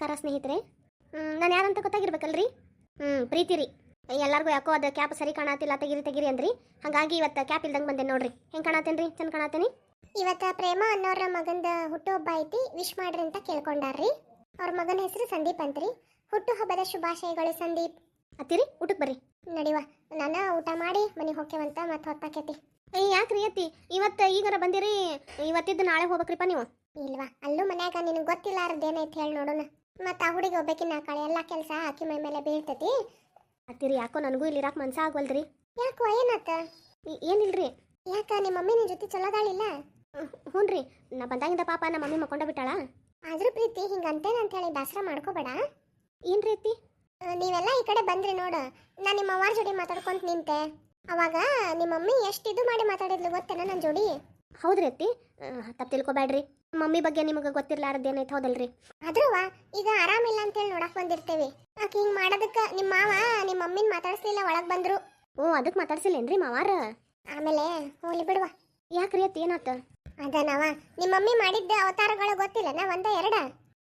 ನಮಸ್ಕಾರ ಸ್ನೇಹಿತರೆ. ನಾನು ಯಾರಂತ ಗೊತ್ತಾಗಿರ್ಬೇಕಲ್ರಿ? ಹ್ಞೂ ಪ್ರೀತಿ ರೀ. ಎಲ್ಲರಿಗೂ ಯಾಕೋ ಅದು ಕ್ಯಾಪ್ ಸರಿ ಕಾಣತಿಲ್ಲ ತೆಗಿರಿ ತೆಗಿರಿ ಅಂದ್ರಿ. ಹಾಗಾಗಿ ಇವತ್ತು ಕ್ಯಾಪ್ ಇಲ್ದಂಗೆ ಬಂದೆ ನೋಡ್ರಿ. ಹೆಂಗೆ ಕಾಣತೇನ್ರಿ? ಚಂದ ಕಾಣತೇನಿ? ಇವತ್ತ ಪ್ರೇಮ ಅನ್ನೋರ ಮಗಂದ ಹುಟ್ಟುಹಬ್ಬ ಐತಿ ವಿಶ್ ಮಾಡ್ರಿ ಅಂತ ಕೇಳ್ಕೊಂಡಾರ್ರಿ. ಅವ್ರ ಮಗನ ಹೆಸರು ಸಂದೀಪ್ ಅಂತ್ರಿ. ಹುಟ್ಟುಹಬ್ಬದ ಶುಭಾಶಯಗಳು ಸಂದೀಪ್. ಅತ್ತಿರಿ ಊಟಕ್ಕೆ ಬರ್ರಿ. ನಡಿವ. ನಾನ ಊಟ ಮಾಡಿ ಮನೆಗೆ ಹೋಗ್ಯವಂತ ಮತ್ತೆ ಹೊತ್ತಾಕೈತಿ ಏ ಯಾಕ್ರಿ ಅತ್ತಿ? ಇವತ್ತು ಈಗಾರ ಬಂದಿರಿ ಇವತ್ತಿದ್ದು ನಾಳೆ ಹೋಗ್ಬೇಕ್ರಿಪ್ಪ ನೀವು? ಇಲ್ವಾ? ಅಲ್ಲೂ ಮನ್ಯಾಗ ನಿನಗೆ ಗೊತ್ತಿಲ್ಲಾರದೇನೈತಿ ಹೇಳಿ ನೋಡೋಣ. ಮತ್ತೆ ಆ ಹುಡುಗಿ ಒಬ್ಬಕಿನ ಕಳೆ ಎಲ್ಲ ಕೆಲಸ ಆಕಿ ಮೈ ಮೇಲೆ ಬೀಳ್ತತಿ. ಅತ್ತಿರಿ ಯಾಕೋ ನನಗೂ ಇಲ್ಲಿ ಇರಾಕ್ ಮನ್ಸ ಆಗವಲ್ರಿ ಯಾಕೋ ಏನಾತ ಏನಿಲ್ರಿ? ಯಾಕ ನಿಮ್ಮ ಮಮ್ಮಿ ನಿನ್ ಜೊತೆ ಚಲೋದಾಳಿಲ್ಲ ಹ್ಞೂ ರೀ ನಾ ಬಂದಾಗಿಂದ ಪಾಪ ನಮ್ಮ ಮಮ್ಮಿ ಮಕ್ಕೊಂಡ ಬಿಟ್ಟಾಳ. ಆದ್ರೂ ಪ್ರೀತಿ ಹಿಂಗಂತೇನ ಅಂತ ಹೇಳಿ ಬೇಸರ ಮಾಡ್ಕೋಬೇಡ. ಏನ್ ರೀತಿ ನೀವೆಲ್ಲ ಈ ಕಡೆ ಬಂದ್ರಿ ನೋಡು. ನಾ ನಿಮ್ಮ ಅವ್ವಾರ ಜೋಡಿ ಮಾತಾಡ್ಕೊಂತ ನಿಂತೆ. ಅವಾಗ ನಿಮ್ಮ ಮಮ್ಮಿ ಎಷ್ಟು ಇದು ಮಾಡಿ ಮಾತಾಡಿದ್ಲು ಗೊತ್ತೇನ ನನ್ನ ಜೋಡಿ? ಹೌದ್ರಿ ಅತ್ತಿ. ತಪ್ಪು ತಿಳ್ಕೊಬೇಡ್ರಿ ಮಮ್ಮಿ ಬಗ್ಗೆ ನಿಮಗೆ ಗೊತ್ತಿರ್ಲಾರ್ದೇನೈತೆ ಹೌದಲ್ರಿ? ಆದ್ರೂ ಈಗ ಆರಾಮಿಲ್ಲ ಅಂತೇಳಿ ನೋಡಕ್ ಬಂದಿರ್ತೇವಿ. ಆಕೆ ಹಿಂಗ್ ಮಾಡೋದಕ್ಕ? ನಿಮ್ಮ ಮಾವ ನಿಮ್ಮ ಮಮ್ಮಿನ ಮಾತಾಡ್ಸ್ಲಿಲ್ಲ ಒಳಗ್ ಬಂದ್ರು. ಓ ಅದಕ್ಕೆ ಮಾತಾಡ್ಸಿಲ್ಲೇನ್ರಿ ಮಾವಾರ? ಆಮೇಲೆ ಹೋಗ್ಲಿ ಬಿಡುವ. ಯಾಕ್ರಿ ಅತ್ ಏನಾತ? ಅದನವ ನಿಮ್ಮ ಮಮ್ಮಿ ಮಾಡಿದ್ದ ಅವತಾರಗಳು ಗೊತ್ತಿಲ್ಲನ ಒಂದ ಎರಡ.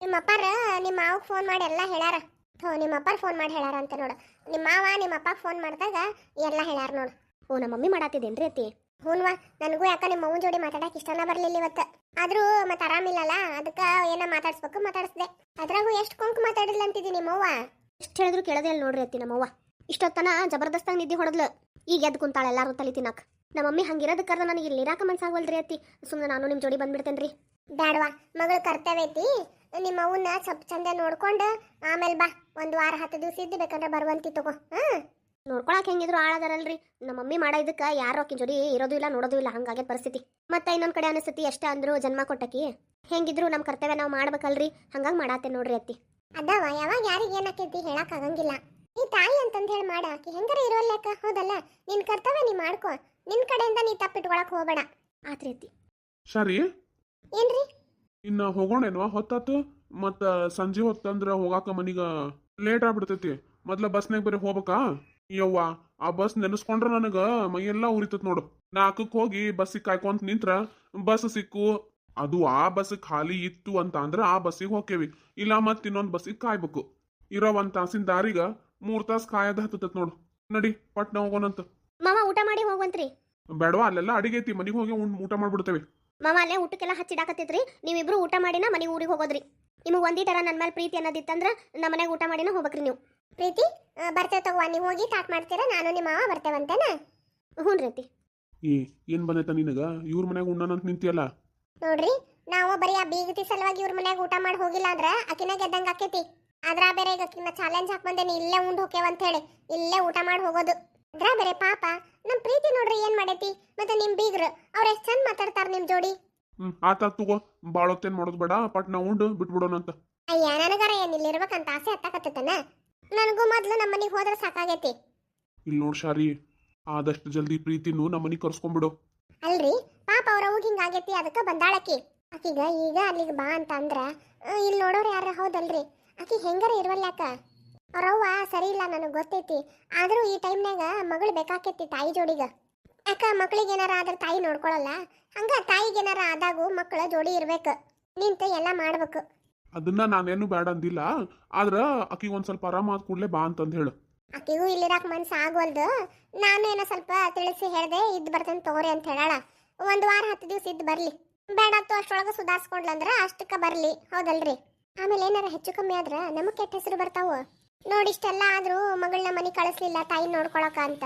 ನಿಮ್ಮ ಅಪ್ಪಾರ ನಿಮ್ಮ ಮಾವಗ್ ಫೋನ್ ಮಾಡಿ ಎಲ್ಲ ಹೇಳ್ಯಾರ. ಹೋ ನಿಮ್ಮ ಅಪ್ಪಾರ ಫೋನ್ ಮಾಡಿ ಹೇಳಾರ ಅಂತ ನೋಡು. ನಿಮ್ಮ ಮಾವ ನಿಮ್ಮ ಅಪ್ಪ ಫೋನ್ ಮಾಡಿದಾಗ ಎಲ್ಲ ಹೇಳ್ಯಾರ ನೋಡು. ಓ ನಮ್ಮ ಮಮ್ಮಿ ಮಾಡಾತಿದ್ದೇನ್ರಿ ಅತ್ತಿ. ಹೂನ್ವಾ ನನಗೂ ಯಾಕ ನಿಮ್ಮ ಮಗನ ಜೋಡಿ ಮಾತಾಡಕ್ ಇಷ್ಟನ ಬರ್ಲಿಲ್ಲ ಇವತ್ತು. ಆದ್ರೂ ಮತ್ತೆ ಆರಾಮಿಲ್ಲಲ್ಲ ಅದಕ್ಕ ಏನ ಮಾತಾಡ್ಸ್ಬೇಕು ಮಾತಾಡ್ಸ್ದೆ. ಅದ್ರಾಗೂ ಎಷ್ಟು ಕುಂಕು ಮಾತಾಡಿಲ್ಲ ಅಂತಿದ್ದೀನಿ ನಿಮ್ಮವ್ವ? ಎಷ್ಟು ಹೇಳಿದ್ರು ಕೇಳೋದೇ ಅಲ್ಲಿ ನೋಡ್ರಿ ಅತ್ತಿ ನಮ್ಮವ್ವ. ಇಷ್ಟೊತ್ತನ ಜಬರ್ದಸ್ತಾಗಿ ನಿದ್ದೆ ಹೊಡೆದ್ಲು. ಈಗ ಎದ್ದು ಕುಂತಾಳೆ ಎಲ್ಲರೂ ತಲೆ ತಿನ್ನಕ್. ನಮ್ಮ ಮಮ್ಮಿ ಹಂಗಿರೋದಕ್ಕಾರ ನನಗೆ ಇಲ್ಲಿ ಇರಾಕ ಮನ್ಸಾಗವಲ್ರಿ ಅತ್ತಿ. ಸುಮ್ಮನೆ ನಾನು ನಿಮ್ಮ ಜೋಡಿ ಬಂದ್ಬಿಡ್ತೇನ್ರಿ. ಬ್ಯಾಡ್ವಾ ಮಗಳು ಕರ್ತವ್ಯ ಐತಿ. ನಿಮ್ಮ ಅವನ್ನ ಸ್ವಲ್ಪ ಚಂದ ನೋಡ್ಕೊಂಡು ಆಮೇಲೆ ಬಾ. ಒಂದು ವಾರ ಹತ್ತು ದಿವಸ ಇದ್ದು ಬೇಕಂದ್ರೆ ಬರುವಂತಿ ತಗೋ ಹಾ ನೋಡ್ಕೊಳಕ್ ಹೆಂಗಿದ್ರು ಆಳದಾರಲ್ರಿ. ನಮ್ಮ ಮಮ್ಮಿ ಮಾಡ ಇದಕ್ಕೆ ಯಾರು ಅಕ್ಕಿ ಜೋಡಿ ಇರೋದು ಇಲ್ಲ ನೋಡೋದು ಇಲ್ಲ ಹಂಗಾಗೆ ಪರಿಸ್ಥಿತಿ. ಮತ್ತೆ ಇನ್ನೊಂದ್ ಕಡೆ ಅನಿಸ್ತತಿ ಎಷ್ಟ ಅಂದ್ರು ಜನ್ಮ ಕೊಟ್ಟಕಿ. ಹೆಂಗಿದ್ರು ನಮ್ಮ ಕರ್ತವ್ಯ ನಾವು ಮಾಡ್ಬೇಕಲ್ರಿ ಹಂಗಾಗಿ ಮಾಡಾತೆ ನೋಡ್ರಿ ಅತ್ತಿ. ಅದವ ಯಾವಾಗ ಯಾರಿಗೆ ಏನಾಕೈತಿ ಹೇಳಕ್ ಆಗಂಗಿಲ್ಲ. ನೀ ತಾಯಿ ಅಂತಂದ್ ಹೇಳಿ ಮಾಡ ಆಕಿ ಹೆಂಗಾರ ಇರೋಲ್ಲಕ್ಕ ಹೌದಲ್ಲ ನಿನ್ ಕರ್ತವ್ಯ ನೀ ಮಾಡ್ಕೊ. ನಿನ್ ಕಡೆಯಿಂದ ನೀ ತಪ್ಪಿಟ್ಕೊಳಕ್ ಹೋಗ್ಬೇಡ. ಆತ್ರಿ ಅತ್ತಿ. ಸರಿ. ಏನ್ರಿ? ಇನ್ನ ಹೋಗೋಣೇನ್ವಾ ಹೊತ್ತಾತು? ಮತ್ತ ಸಂಜೆ ಹೊತ್ತಂದ್ರ ಹೋಗಾಕ ಮನಿಗ ಲೇಟ್ ಆಗ್ಬಿಡ್ತೈತಿ. ಮೊದ್ಲ ಬಸ್ನಾಗ ಬರೀ ಹೋಗ್ಬೇಕಾ? ಯವ್ವ ಆ ಬಸ್ ನೆನೆಸ್ಕೊಂಡ್ರ ನನಗ ಮೈಯೆಲ್ಲ ಉರಿತತ್ ನೋಡು. ನಾಲ್ಕಕ್ಕೆ ಹೋಗಿ ಬಸ್ಸಿಗೆ ಕಾಯ್ಕೊಂತ ನಿಂತ್ರ ಬಸ್ ಸಿಕ್ಕು. ಅದು ಆ ಬಸ್ ಖಾಲಿ ಇತ್ತು ಅಂತ ಅಂದ್ರ ಆ ಬಸ್ಸಿಗೆ ಹೋಕೇವಿ ಇಲ್ಲ ಮತ್ ಇನ್ನೊಂದು ಬಸ್ಸಿಗೆ ಕಾಯ್ಬೇಕು. ಇರೋ ಒಂದ್ ತಾಸಿನ ದಾರಿಗ ಮೂರ್ ತಾಸ್ ಕಾಯದ ಹತ್ತತ್ ನೋಡು. ನಡಿ ಪಟ್ನ ಹೋಗೋಣಂತ. ಮಾವ ಊಟ ಮಾಡಿ ಹೋಗುವಂತ್ರಿ. ಬೇಡವಾ ಅಲ್ಲೆಲ್ಲ ಅಡಿಗೆ ಐತಿ ಮನಿಗೆ ಹೋಗಿ ಊಟ ಮಾಡ್ಬಿಡ್ತೇವೆ. ಮಾವ ಅಲ್ಲೇ ಊಟಕ್ಕೆಲ್ಲ ಹಚ್ಚಿಡಾಕತ್ತೈತ್ರಿ. ನೀವಿಬ್ರು ಊಟ ಮಾಡಿನ ಮನೆಗೆ ಊರಿಗೆ ಹೋಗೋದ್ರಿ. ನಿಮಗೆ ಒಂದೀಟರ ನನ್ನ ಮೇಲೆ ಪ್ರೀತಿ ಅನ್ನೋದಿತ್ತಂದ್ರೆ ನಮ್ಮ ಮನೆಗೆ ಊಟ ಮಾಡಿನ ಹೋಗ್ಬೇಕ್ರಿ ನೀವು. ಪ್ರೀತಿ ಬರ್ತೇವೆ ತಗೋ ನೀವು ಹೋಗಿ ಸ್ಟಾರ್ಟ್ ಮಾಡ್ತೀರಾ ನಾನು ನಿಮ್ಮ ಮಾವ ಬರ್ತೇವಂತೇನ? ಹ್ಞೂ ರೀತಿ. ಈ ಏ ಏನ್ ಬಂದೈತ ನಿನಗ? ಇವ್ರ ಮನ್ಯಾಗ ಉಣ್ಣನಂತ ನಿಂತಿಯಲ್ಲ? ನೋಡ್ರಿ ನಾವು ಬರೀ ಆ ಬೀಗತಿ ಸಲುವಾಗಿ ಇವ್ರ ಮನ್ಯಾಗ ಊಟ ಮಾಡಿ ಹೋಗಿಲ್ಲ ಅಂದ್ರ ಅಕಿನ ಗೆದ್ದಂಗ ಆಕೈತಿ. ಅದ್ರ ಬೇರೆ ಈಗ ಅಕಿನ ಚಾಲೆಂಜ್ ಹಾಕ್ ಬಂದೇನಿ ಇಲ್ಲೇ ಉಂಡ್ ಹೋಕೇವ ಅಂತ ಹೇಳಿ ಇಲ್ಲೇ ಊಟ ಮಾಡಿ ಹೋಗೋದು. ಅದ್ರ ಬೇರೆ ಪಾಪ ನಮ್ ಪ್ರೀತಿ ನೋಡ್ರಿ ಏನ್ ಮಾಡೈತಿ? ಮತ್ತೆ ನಿಮ್ ಬೀಗ್ರ ಅವ್ರ ಎಷ್ಟ್ ಚಂದ ಮಾತಾಡ್ತಾರ ನಿಮ್ ಜೋಡಿ? ಹ್ಮ್ ಆತ ತಗೋ ಬಾಳೊತ್ತೇನ್ ಮಾಡೋದು ಬೇಡ ಪಟ್ನ ಉಂಡು ಬಿಟ್ಬಿಡೋಣಂತ ಅಯ್ಯ ನನಗಾರ ಏನ್ ಇಲ್ಲಿ ಇರ್ಬೇಕಂತ ಆಸೆ ಹತ್ತಕತ್ತನ ನನಗೂ ಮೊದಲು ನಮ್ಮ ಮನೆಗೆ ಹೋದ್ರೆ ಸಾಕಾಗೈತಿ. ಇಲ್ಲಿ ನೋಡ್ ಶಾರಿ ಆದಷ್ಟು ಜಲ್ದಿ ಪ್ರೀತಿನು ನಮ್ಮನಿಗೆ ಕರ್ಸ್ಕೊಂಡ್ಬಿಡು ಅಲ್ರಿ ಪಾಪ ಅವ್ರ ಅವ್ಗ ಹಿಂಗಾಗೈತಿ ಅದಕ್ಕೆ ಬಂದಾಳಕಿ ಆಕಿಗ ಈಗ ಅಲ್ಲಿಗೆ ಬಾ ಅಂತ ಅಂದ್ರ ಇಲ್ಲಿ ನೋಡೋರು ಯಾರ ಹೌದಲ್ರಿ? ಆಕಿ ಹೆಂಗಾರ ಇರುವಲ್ಯಾಕ ಅವ್ರವ್ವ ಸರಿ ಇಲ್ಲ ನನಗೆ ಗೊತ್ತೈತಿ ಆದರೂ ಈ ಟೈಮ್ನಾಗ ಮಗಳು ಬೇಕಾಕೈತಿ ತಾಯಿ ಜೋಡಿಗ. ಯಾಕ ಮಕ್ಳಿಗೆ ಏನಾರ ಆದ್ರೆ ತಾಯಿ ನೋಡ್ಕೊಳಲ್ಲ ಹಂಗ ತಾಯಿಗೆ ಏನಾರ ಆದಾಗೂ ಮಕ್ಕಳ ಜೋಡಿ ಇರ್ಬೇಕು. ನಿಂತು ಎಲ್ಲ ಮಾಡ್ಬೇಕು. ಅದನ್ನ ನಾನೇನು ಬೇಡ ಅಂದಿಲ್ಲ. ಆದ್ರ ಆಕಿಗೆ ಒಂದ್ ಸ್ವಲ್ಪ ಆರಾಮ ಆದ ಕೂಡ್ಲೆ ಬಾ ಅಂತಂದ್ ಹೇಳು. ಆಕಿಗೂ ಇಲ್ಲಿರಾಕ್ ಮನ್ಸು ಆಗೋಲ್ದು. ನಾನು ಏನೋ ಸ್ವಲ್ಪ ತಿಳಿಸಿ ಹೇಳ್ದೆ ಇದ್ ಬರ್ತೇನೆ ತಗೋರಿ ಅಂತ ಹೇಳಾಳ. ಒಂದು ವಾರ ಹತ್ತು ದಿವಸ ಇದ್ ಬರ್ಲಿ. ಬ್ಯಾಡ ಅಂತ ಅಷ್ಟೊಳಗ ಸುಧಾರಿಸ್ಕೊಂಡ್ಲಂದ್ರ ಅಷ್ಟಕ್ಕ ಬರ್ಲಿ. ಹೌದಲ್ರಿ? ಆಮೇಲೆ ಏನಾರ ಹೆಚ್ಚು ಕಮ್ಮಿ ಆದ್ರ ನಮಗ್ ಕೆಟ್ಟ ಹೆಸರು ನೋಡಿ ಇಷ್ಟೆಲ್ಲ ಆದ್ರೂ ಮಗಳನ್ನ ಮನೆ ಕಳಿಸ್ಲಿಲ್ಲ ತಾಯಿ ನೋಡ್ಕೊಳಕ ಅಂತ.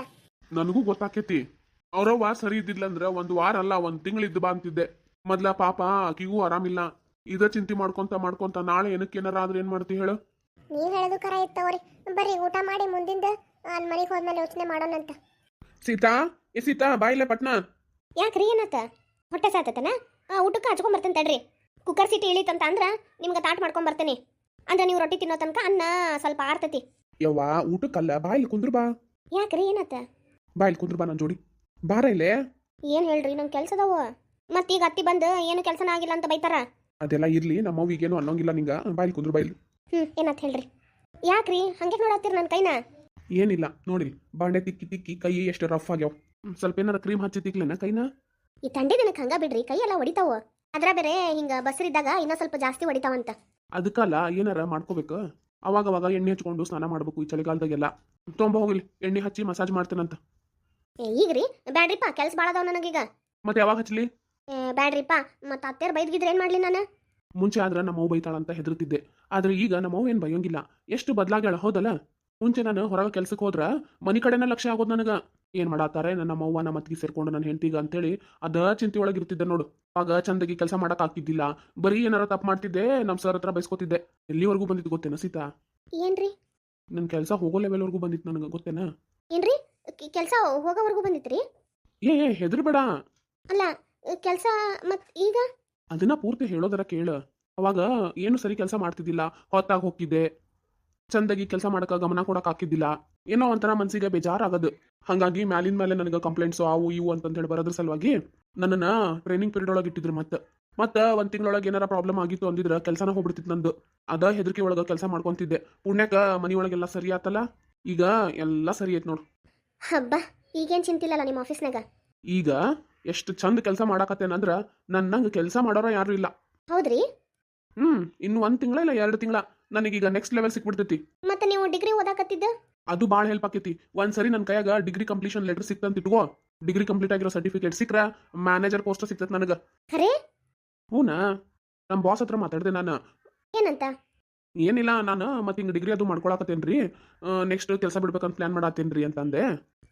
ನನಗೂ ಗೊತ್ತಾಕೇತಿ. ಅವ್ರವ್ವ ಸರಿ ಇದ್ದಿದ್ಲಂದ್ರ ಒಂದ್ ವಾರ ಅಲ್ಲ ಒಂದ್ ತಿಂಗಳು ಇದ್ದು ಬಾ ಅಂತಿದ್ದೆ. ಮೊದ್ಲ ಪಾಪ ಆಕಿಗೂ ಆರಾಮಿಲ್ಲ. ಇದ ಚಿಂತೆ ಮಾಡ್ಕೊಂತ ಮಾಡ್ಕೊಂತ ನಾಳೆ ಏನಕ್ಕೆ ಏನಾರ ಆದ್ರೆ ಏನ್ ಮಾಡ್ತಿ ಹೇಳು? ನೀ ಹೇಳೋದು ಕರ ಇತ್ತವ್ರಿ. ಬರ್ರಿ ಊಟ ಮಾಡಿ ಮುಂದಿಂದ ಅಲ್ಲಿ ಮನೆಗೆ ಹೋದ್ಮೇಲೆ ಯೋಚನೆ ಮಾಡೋಣಂತ ಸೀತಾ ಏ ಸೀತಾ ಬಾಯಿಲೆ ಪಟ್ನ. ಯಾಕ್ರಿ ಏನತ್ತ? ಹೊಟ್ಟೆ ಸಾತತನ? ಊಟಕ್ಕೆ ಹಚ್ಕೊಂಡ್ ಬರ್ತೇನೆ ತಡ್ರಿ. ಕುಕ್ಕರ್ ಸಿಟಿ ಇಳಿತಂತ ಅಂದ್ರ ನಿಮ್ಗೆ ತಾಟ್ ಮಾಡ್ಕೊಂಡ್ ಬರ್ತೇನೆ. ಅಂದ್ರೆ ನೀವು ರೊಟ್ಟಿ ತಿನ್ನೋ ತನಕ ಅನ್ನ ಸ್ವಲ್ಪ ಆರ್ತತಿ. ಯವ್ವ ಊಟಕ್ಕಲ್ಲ ಬಾಯಿಲ್ ಕುಂದ್ರು ಬಾ. ಯಾಕ್ರಿ ಏನತ್ತ? ಬಾಯಿಲ್ ಕುಂದ್ರು ಬಾ ನನ್ ಜೋಡಿ. ಬಾರ ಇಲ್ಲೇ? ಏನು ಹೇಳ್ರಿ ನಂಗೆ ಕೆಲ್ಸದವ ಮತ್ತೀಗ ಅತ್ತಿ ಬಂದು ಏನು ಕೆಲಸನ ಆಗಿಲ್ಲ ಅಂತ ಬೈತಾರ? ಅದೆಲ್ಲ ಇರ್ಲಿ ನಮ್ಮ ಏನು ಅನ್ನೋಂಗಿಲ್ಲ ನಿಂಗ. ಬಾಯಿಲ್ ಕುಂದ್ರು ಬಾಯಿಲ್. ಹ್ಞೂ ಏನಂತ ಹೇಳ್ರಿ? ಯಾಕ್ರಿ? ಹಂಗೆ ನೋಡತ್ತೀರಿ ನನ್ನ ಕೈನ? ಏನಿಲ್ಲ ನೋಡಿ ಬಾಂಡೆ ತಿಕ್ಕಿ ತಿಕ್ಕಿ ಕೈ ಎಷ್ಟು ರಫ್ ಆಗ್ಯಾವ. ಸ್ವಲ್ಪ ಏನಾರ ಕ್ರೀಮ್ ಹಚ್ಚಿ ತಿಕ್ಲೇನ ಕೈನ? ಈ ತಂಡಿ ದಿನಕ್ಕೆ ಹಂಗ ಬಿಡ್ರಿ ಕೈ ಎಲ್ಲ ಹೊಡಿತಾವ ಅದ್ರ ಬೇರೆ ಹಿಂಗ ಬಸರಿದ್ದಾಗ ಇನ್ನ ಸ್ವಲ್ಪ ಜಾಸ್ತಿ ಹೊಡಿತಾವಂತ ಅದಕ್ಕಲ್ಲ ಏನಾರ ಮಾಡ್ಕೋಬೇಕು? ಅವಾಗ ಅವಾಗ ಎಣ್ಣೆ ಹಚ್ಕೊಂಡು ಸ್ನಾನ ಮಾಡ್ಬೇಕು ಈ ಚಳಿಗಾಲದಾಗೆಲ್ಲ. ತೊಂಬ ಹೋಗಿಲಿ ಎಣ್ಣೆ ಹಚ್ಚಿ ಮಸಾಜ್ ಮಾಡ್ತೇನಂತ. ಏ, ಈಗ್ರಿ? ಬ್ಯಾಡ್ರಿಪ್ಪ ಕೆಲ್ಸ ಭಾಳ ಅದಾವ ನನಗೀಗ. ಮತ್ತೆ ಯಾವಾಗ ಹಚ್ಚಲಿ ಏ, ಬ್ಯಾಡ್ರಿಪ್ಪ ಮತ್ತೆ ಅತ್ತೇರ್ ಬೈದ್ಗಿದ್ರೆ ಏನು ಮಾಡಲಿ ನಾನು? ಮುಂಚೆ ಆದ್ರೆ ನಮ್ಮ ಬೈತಾಳ ಅಂತ ಹೆದರ್ತಿದ್ದೆ. ಆದ್ರೆ ಈಗ ನಮ್ಮ ಏನ್ ಬೈಯಂಗಿಲ್ಲ. ಎಷ್ಟು ಬದಲಾಗ್ಯಾಳ ಹೌದಲ್ಲ? ಮುಂಚೆ ನಾನು ಹೊರಗ ಕೆಲ್ಸಕ್ಕೆ ಹೋದ್ರ ಮನಿ ಕಡೆನ ಲಕ್ಷ್ಯ ಆಗೋದು ನನಗೆ. ಏನು ಮಾಡಾತಾರೆ ನನ್ನ ಅವ್ವ ನಮ್ಮ ಅತ್ತಿಗೆ ಸೇರ್ಕೊಂಡು ನನ್ನ ಹೆಂಡತಿಗ ಅಂತೇಳಿ ಅದ ಚಿಂತೆ ಒಳಗೆ ಇರ್ತಿದ್ದೆ ನೋಡು. ಆಗ ಚಂದಗಿ ಕೆಲಸ ಮಾಡಕ್ ಆಗ್ತಿದ್ದಿಲ್ಲ. ಬರೀ ಏನಾರ ತಪ್ಪು ಮಾಡ್ತಿದ್ದೆ ನಮ್ಮ ಸರ್ ಹತ್ರ ಬೈಸ್ಕೊತಿದ್ದೆ. ಎಲ್ಲಿವರೆಗೂ ಬಂದಿದ್ದು ಗೊತ್ತೇನ ಸೀತಾ? ಏನ್ರಿ? ನನ್ನ ಕೆಲಸ ಹೋಗೋ ಲೆವೆಲ್ವರೆಗೂ ಬಂದಿತ್ತು ನನಗೆ ಗೊತ್ತೇನ? ಏನ್ರಿ? ಕೆಲಸ ಹೋಗೋವರೆಗೂ ಬಂದಿತ್ರಿ? ಏ ಏ ಹೆದರ್ಬೇಡ. ಅಲ್ಲ ಕೆಲಸ ಮತ್ ಈಗ? ಅದನ್ನ ಪೂರ್ತಿ ಹೇಳೋದರ ಕೇಳ. ಅವಾಗ ಏನು ಸರಿ ಕೆಲಸ ಮಾಡ್ತಿದ್ದಿಲ್ಲ ಹೊತ್ತಾಗ ಹೋಗಿದ್ದೆ ಚಂದಾಗಿ ಕೆಲಸ ಮಾಡಕ ಗಮನ ಕೊಡಕ್ ಹಾಕಿದ್ದಿಲ್ಲ ಏನೋ ಒಂಥರ ಮನ್ಸಿಗೆ ಬೇಜಾರಾಗದು. ಹಂಗಾಗಿ ಮ್ಯಾಲಿನ ಮೇಲೆ ನನಗೆ ಕಂಪ್ಲೇಂಟ್ಸ್ ಅವು ಇವು ಅಂತ ಹೇಳಿ ಬರೋದ್ರ ಸಲುವಾಗಿ ನನ್ನನ್ನ ಟ್ರೈನಿಂಗ್ ಪೀರಿಯಡ್ ಒಳಗೆ ಇಟ್ಟಿದ್ರು ಮತ್ತೆ. ಮತ್ತೆ ಒಂದ್ ತಿಂಗಳೊಳಗೆ ಏನಾರ ಪ್ರಾಬ್ಲಮ್ ಆಗಿತ್ತು ಅಂದಿದ್ರೆ ಕೆಲಸನ ಹೋಗ್ಬಿಡ್ತಿತ್ತು ನಂದು. ಅದ ಹೆದರಿಕೆ ಒಳಗ ಕೆಲಸ ಮಾಡ್ಕೊಂತಿದ್ದೆ. ಪುಣ್ಯಕ ಮನಿ ಒಳಗೆಲ್ಲ ಸರಿ ಆತಲ್ಲ? ಈಗ ಎಲ್ಲ ಸರಿ ಐತ್ ನೋಡು. ಹಬ್ಬ ಈಗೇನ್ ಚಿಂತಿಲ್ಲಲ್ಲ ನಿಮ್ಮ ಆಫೀಸ್ನಾಗ ಈಗ ಎಷ್ಟು ಚಂದ ಕೆಲಸ ಮಾಡಾಕತ್ತೇನಂದ್ರ ನನ್ನಂಗೆ ಕೆಲಸ ಮಾಡೋರ ಯಾರು ಇಲ್ಲ. ಹೌದ್ರಿ? ಹ್ಮ್ ಇನ್ನು ಒಂದ್ ತಿಂಗಳ ಇಲ್ಲ ಎರಡು ತಿಂಗಳ. ನನಗೀಗ ನೆಕ್ಸ್ಟ್ ಲೆವೆಲ್ ಸಿಕ್ಬಿಡ್ತೈತಿ. ಮತ್ತೆ ನೀವು ಡಿಗ್ರಿ ಓದಾಕತ್ತಿದ್ದ? ಅದು ಭಾಳ ಹೆಲ್ಪ್ ಆಕೈತಿ. ಒಂದ್ ಸರಿ ನನ್ನ ಕೈಯಾಗ ಡಿಗ್ರಿ ಕಂಪ್ಲೀಷನ್ ಲೆಟರ್ ಸಿಕ್ತಂತ ಇಟ್ಕೋ. ಡಿಗ್ರಿ ಕಂಪ್ಲೀಟ್ ಆಗಿರೋ ಸರ್ಟಿಫಿಕೇಟ್ ಸಿಕ್ರ ಮ್ಯಾನೇಜರ್ ಪೋಸ್ಟ್ ಸಿಕ್ತೈತೆ ನನಗೆ. ಖರೇ ಹೂನಾ? ನಮ್ಮ ಬಾಸ್ ಹತ್ರ ಮಾತಾಡಿದೆ ನಾನು. ಏನಂತ? ಏನಿಲ್ಲ ನಾನು ಮತ್ತೆ ಹಿಂಗೆ ಡಿಗ್ರಿ ಅದು ಮಾಡ್ಕೊಳಕತ್ತೇನ್ರಿ. ನೆಕ್ಸ್ಟ್ ಕೆಲಸ ಬಿಡ್ಬೇಕಂತ ಪ್ಲಾನ್ ಮಾಡತ್ತೇನ್ರಿ ಅಂತಂದೆ.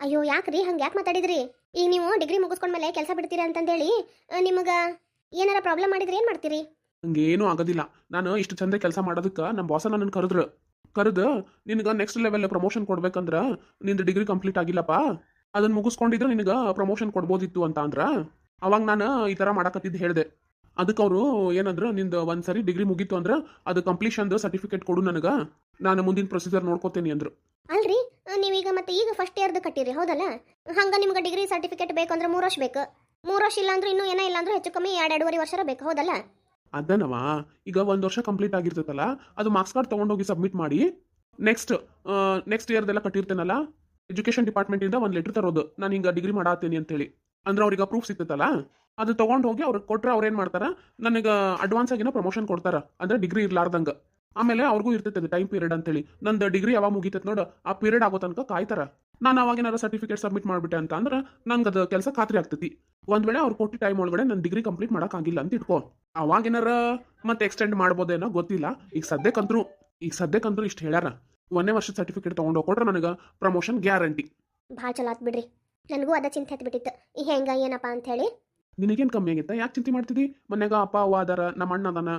ಅಯ್ಯೋ ಯಾಕ್ರಿ? ಹಂಗೆ ಯಾಕೆ ಮಾತಾಡಿದ್ರಿ? ಈಗ ನೀವು ಡಿಗ್ರಿ ಮುಗಿಸ್ಕೊಂಡ್ಮೇಲೆ ಕೆಲಸ ಬಿಡ್ತೀರಾ ಅಂತಂದೇಳಿ ನಿಮಗೆ ಏನಾರ ಪ್ರಾಬ್ಲಮ್ ಮಾಡಿದ್ರೆ ಏನು ಮಾಡ್ತೀರಿ? ಹಂಗೇನು ಆಗೋದಿಲ್ಲ. ನಾನು ಇಷ್ಟು ಚಂದ ಕೆಲಸ ಮಾಡೋದಕ್ಕೆ ನಮ್ಮ ಬಾಸ ನನ್ನ ಕರೆದ್ರು. ಕರೆದು ನಿನಗೆ ನೆಕ್ಸ್ಟ್ ಲೆವೆಲ್ ಪ್ರಮೋಷನ್ ಕೊಡ್ಬೇಕಂದ್ರೆ ನಿಂದು ಡಿಗ್ರಿ ಕಂಪ್ಲೀಟ್ ಆಗಿಲ್ಲಪ್ಪ. ಅದನ್ನ ಮುಗಿಸ್ಕೊಂಡಿದ್ರೆ ನಿನಗೆ ಪ್ರಮೋಷನ್ ಕೊಡ್ಬೋದಿತ್ತು ಅಂತ ಅಂದ್ರ. ಅವಾಗ ನಾನು ಈ ಥರ ಮಾಡಕತ್ತಿದ್ದು ಹೇಳಿದೆ. ಅದಕ್ಕೆ ಅವರು ಏನಂದ್ರು ನಿಂದು ಒಂದು ಸರಿ ಡಿಗ್ರಿ ಮುಗೀತು ಅಂದ್ರೆ ಅದು ಕಂಪ್ಲೀಷನ್ದು ಸರ್ಟಿಫಿಕೇಟ್ ಕೊಡು ನನಗೆ. ನಾನು ಮುಂದಿನ ಪ್ರೊಸೀಜರ್ ನೋಡ್ಕೋತೀನಿ ಅಂದ್ರು. ಅಲ್ರಿ ನೀವೀಗ ಮತ್ತೆ ಈಗ ಫಸ್ಟ್ ಇಯರ್ದು ಕಟ್ಟಿರಿ ಹೌದಲ್ಲ? ಹಂಗ ನಿಮ್ಗೆ ಡಿಗ್ರಿ ಸರ್ಟಿಫಿಕೇಟ್ ಬೇಕಂದ್ರೆ ಮೂರು ವರ್ಷ ಬೇಕು. ಮೂರು ವರ್ಷ ಇಲ್ಲ ಅಂದ್ರೆ ಇನ್ನೂ ಏನೋ ಇಲ್ಲ ಅಂದ್ರೆ ಹೆಚ್ಚು ಕಮ್ಮಿ ಎರಡು ಎರಡೂವರೆ ವರ್ಷ ಬೇಕು ಹೌದಲ್ಲ? ಅದನವ? ಈಗ ಒಂದು ವರ್ಷ ಕಂಪ್ಲೀಟ್ ಆಗಿರ್ತೈತಲ್ಲ ಅದು ಮಾರ್ಕ್ಸ್ ಕಾರ್ಡ್ ತೊಗೊಂಡೋಗಿ ಸಬ್ಮಿಟ್ ಮಾಡಿ ನೆಕ್ಸ್ಟ್ ನೆಕ್ಸ್ಟ್ ಇಯರ್ದೆಲ್ಲ ಕಟ್ಟಿರ್ತೇನಲ್ಲ ಎಜುಕೇಷನ್ ಡಿಪಾರ್ಟ್ಮೆಂಟಿಂದ ಒಂದು ಲೆಟರ್ ತರೋದು. ನಾನು ಹಿಂಗೆ ಡಿಗ್ರಿ ಮಾಡಾತೀನಿ ಅಂತೇಳಿ. ಅಂದ್ರೆ ಅವ್ರಿಗೆ ಪ್ರೂಫ್ ಸಿಗ್ತೈತಲ್ಲ? ಅದು ತೊಗೊಂಡು ಹೋಗಿ ಅವ್ರಿಗೆ ಕೊಟ್ರೆ ಅವ್ರು ಏನು ಮಾಡ್ತಾರೆ? ನನಗೆ ಅಡ್ವಾನ್ಸ್ ಆಗಿನ ಪ್ರಮೋಷನ್ ಕೊಡ್ತಾರೆ. ಅಂದ್ರೆ ಡಿಗ್ರಿ ಇರ್ಲಾರ್ದಂಗೆ. ಆಮೇಲೆ ಅವ್ರಿಗೂ ಇರ್ತೈತೆ ಅದು ಟೈಮ್ ಪೀರಿಯಡ್ ಅಂತೇಳಿ. ನಂದು ಡಿಗ್ರಿ ಯಾವಾಗ ಮುಗಿತೈತೆ ನೋಡು, ಆ ಪೀರಿಯಡ್ ಆಗೋ ತನಕ ಕಾಯ್ತಾರ. ನಾನು ಅವಾಗೇನಾರ ಸರ್ಟಿಫಿಕೇಟ್ ಸಬ್ಮಿಟ್ ಮಾಡಿಬಿಟ್ಟೆ ಅಂತ ಅಂದ್ರೆ ನಂಗೆ ಅದು ಕೆಲಸ ಖಾತ್ರಿ ಆಗ್ತೈತಿ. ಒಂದ್ ವೇಳೆ ಅವ್ರು ಕೊಟ್ಟು ಟೈಮ್ ಒಳಗಡೆ ನನ್ನ ಡಿಗ್ರಿ ಕಂಪ್ಲೀಟ್ ಮಾಡೋಕ್ಕಾಗಿಲ್ಲ ಅಂತ ಇಟ್ಕೋ. ಅವಾಗೇನಾರ ಮತ್ತೆ ಎಕ್ಸ್ಟೆಂಡ್ ಮಾಡ್ಬೋದೇನೋ ಗೊತ್ತಿಲ್ಲ. ಈಗ ಸದ್ಯಕ್ಕಂತರೂ, ಈಗ ಸದ್ಯಕ್ಕಂತ್ರು ಇಷ್ಟು ಹೇಳ್ಯಾರ. ಒಂದೇ ವರ್ಷದ ಸರ್ಟಿಫಿಕೇಟ್ ತೊಗೊಂಡು ಕೊಟ್ರೆ ನನಗೆ ಪ್ರಮೋಷನ್ ಗ್ಯಾರಂಟಿ ಭಾಳ ಚಲೋ ಆತ್ ಬಿಡ್ರಿ. ನನಗೂ ಅದ ಚಿಂತೆ ಹತ್ಬಿಟ್ಟಿತ್ತು ಈ ಹೆಂಗ, ಏನಪ್ಪ ಅಂತ ಹೇಳಿ? ನಿನಗೇನು ಕಮ್ಮಿ ಆಗಿತ್ತ ಯಾಕೆ ಚಿಂತೆ ಮಾಡ್ತಿದ್ದಿ ಮನ್ಯಾಗ ಅಪ್ಪ ಅವ್ವ ಅದಾರ ನಮ್ಮ ಅಣ್ಣ ಅದಾನ.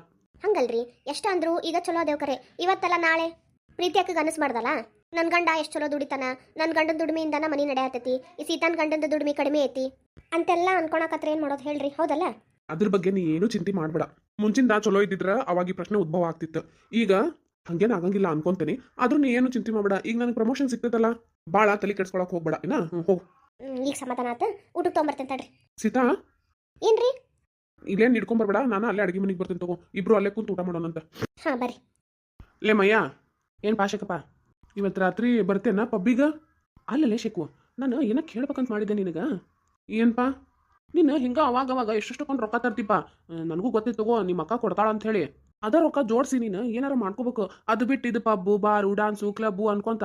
ಹಂಗಲ್ರಿ ಎಷ್ಟ ಅಂದ್ರು ಈಗ ಚಲೋ ಅದೇವ್ ಕರೆ. ಇವತ್ತಲ್ಲ ನಾಳೆ. ಪ್ರೀತಿ ಅಕ್ಕಗೆ ಅನಿಸ್ಬಾರ್ದಲ್ಲ ನನ್ನ ಗಂಡ ಎಷ್ಟು ಚಲೋ ದುಡಿತಾನ. ನನ್ನ ಗಂಡನ ದುಡಿಮೆಯಿಂದನ ಮನಿ ನಡೆಯತೈತಿ. ಈ ಸೀತಾನ್ ಗಂಡನ ದುಡಿಮೆ ಕಡಿಮೆ ಐತಿ. ಅಂತೆಲ್ಲ ಅನ್ಕೊಳಕತ್ರ ಏನು ಮಾಡೋದು ಹೇಳ್ರಿ ಹೌದಲ್ಲ? ಅದ್ರ ಬಗ್ಗೆ ನೀ ಏನು ಚಿಂತೆ ಮಾಡ್ಬೇಡ. ಮುಂಚಿಂದ ಚಲೋ ಇದ್ದಿದ್ರ ಅವಾಗ ಈ ಪ್ರಶ್ನೆ ಉದ್ಭವ ಆಗ್ತಿತ್ತು. ಈಗ ಹಂಗೇನು ಆಗಂಗಿಲ್ಲ ಅನ್ಕೊಂತೇನೆ. ಆದ್ರೂ ನೀ ಏನು ಚಿಂತೆ ಮಾಡಬೇಡ. ಈಗ ನನಗೆ ಪ್ರಮೋಷನ್ ಸಿಗ್ತೈತಲ್ಲ. ಭಾಳ ತಲೆ ಕೆಡ್ಸ್ಕೊಳಕ್ ಹೋಗ್ಬೇಡ ಏನ ಹೋಗು. ಈಗ ಸಮಾಧಾನ ಆತ? ಊಟಕ್ಕೆ ತೊಗೊಂಬರ್ತೇನೆ ತಡ್ರಿ. ಸೀತಾ? ಏನ್ರಿ? ಇಲ್ಲೇನು ಹಿಡ್ಕೊಂಬರ್ಬೇಡ ನಾನು ಅಲ್ಲೇ ಅಡುಗೆ ಮನೆಗೆ ಬರ್ತೀನಿ ತಗೋ. ಇಬ್ರು ಅಲ್ಲೇ ಕೂತು ಊಟ ಮಾಡೋಣಂತ. ಹಾ ಬರ್ರಿ. ಲೇ ಮಯ್ಯ ಏನು ಪಾಶಕಪ್ಪ ಇವತ್ತು ರಾತ್ರಿ ಬರ್ತೇನ ಪಬ್ಬಿಗ? ಅಲ್ಲಲ್ಲೇ ಶೆಕು ನಾನು ಏನೋ ಕೇಳ್ಬೇಕಂತ ಮಾಡಿದ್ದೆ ನಿನಗ? ಏನಪ್ಪ ನೀನು ಹಿಂಗೆ ಅವಾಗ ಅವಾಗ ಎಷ್ಟೆಷ್ಟೊಂದು ರೊಕ್ಕ ತರ್ತಿಪ್ಪ. ನನಗೂ ಗೊತ್ತಿತ್ತು ತಗೋ ನಿಮ್ಮ ಅಕ್ಕ ಕೊಡ್ತಾಳ ಅಂತ ಹೇಳಿ ಅದ ರೊಕ್ಕ ಜೋಡಿಸಿ ನೀನು ಏನಾರ ಮಾಡ್ಕೋಬೇಕು. ಅದು ಬಿಟ್ಟು ಇದು ಪಬ್ಬು ಬಾರು ಡಾನ್ಸು ಕ್ಲಬ್ಬು ಅನ್ಕೊಂತ